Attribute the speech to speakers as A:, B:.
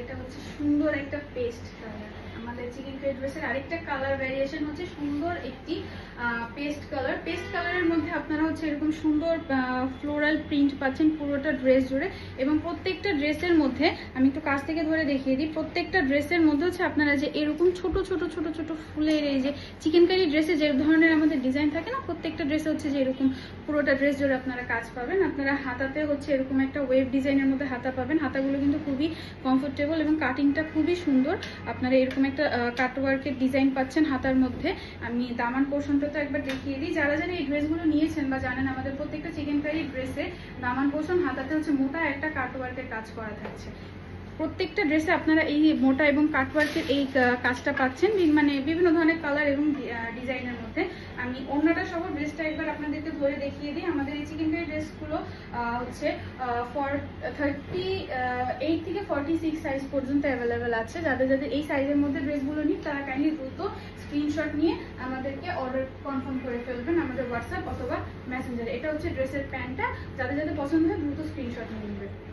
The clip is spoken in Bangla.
A: এটা হচ্ছে সুন্দর একটা পেস্ট কালার আমাদের চিকেন কারি ড্রেসের আরেকটা কালার ভ্যারিয়েশন হচ্ছে সুন্দর একটি পেস্ট কালার পেস্ট কালারের মধ্যে আপনারা হচ্ছে এরকম সুন্দর ফ্লোরাল প্রিন্ট পাচ্ছেন পুরোটা ড্রেস জুড়ে। এবং প্রত্যেকটা ড্রেসের মধ্যে, আমি একটু কাছ থেকে ধরে দেখিয়ে দিই, প্রত্যেকটা ড্রেসের মধ্যে হচ্ছে আপনারা যে এরকম ছোট ছোট ছোট ছোট ফুলের এই যে চিকেন কারি ড্রেসে যে ধরনের আমাদের ডিজাইন থাকে না, প্রত্যেকটা ড্রেসে হচ্ছে যে এরকম পুরোটা ড্রেস জুড়ে আপনারা কাজ পাবেন। আপনারা হাতাতে হচ্ছে এরকম একটা ওয়েভ ডিজাইনের মধ্যে হাতা পাবেন। হাতাগুলো কিন্তু খুবই কমফোর্টেবল এবং কাটিংটা খুবই সুন্দর। আপনারা এরকম একটা কাটওয়ার্কের ডিজাইন পাচ্ছেন হাতার মধ্যে। আমি দামান পোর্শনটা তো একবার দেখিয়ে দিই। যারা যারা এই ড্রেসগুলো নিয়েছেন বা জানেন, আমাদের প্রত্যেকটা চিকেন কারি ড্রেসে দামান পোর্শন হাতাতে হচ্ছে মোটা একটা কাটওয়ার্কের কাজ করা থাকছে। প্রত্যেকটা ড্রেসে আপনারা এই মোটা এবং কাটওয়ার্কের এই কাজটা পাচ্ছেন। মানে বিভিন্ন ধরনের কালার এবং ডিজাইনের মধ্যে। আমি অন্যটা সহ ড্রেসটা একবার আপনাদেরকে ধরে দেখিয়ে দিই। আমাদের ড্রেসগুলো হচ্ছে ফর থার্টি এইট থেকে ফর্টি সিক্স সাইজ পর্যন্ত অ্যাভেলেবেল আছে। যাদের যাদের এই সাইজের মধ্যে ড্রেসগুলো নিন তারা কাইন্ডলি দ্রুত স্ক্রিনশট নিয়ে আমাদেরকে অর্ডার কনফার্ম করে ফেলবেন আমাদের হোয়াটসঅ্যাপ অথবা মেসেঞ্জারে এটা হচ্ছে ড্রেসের প্যান্টটা। যাদের যাদের পছন্দ হয়, দ্রুত স্ক্রিনশট নিয়ে নেবেন।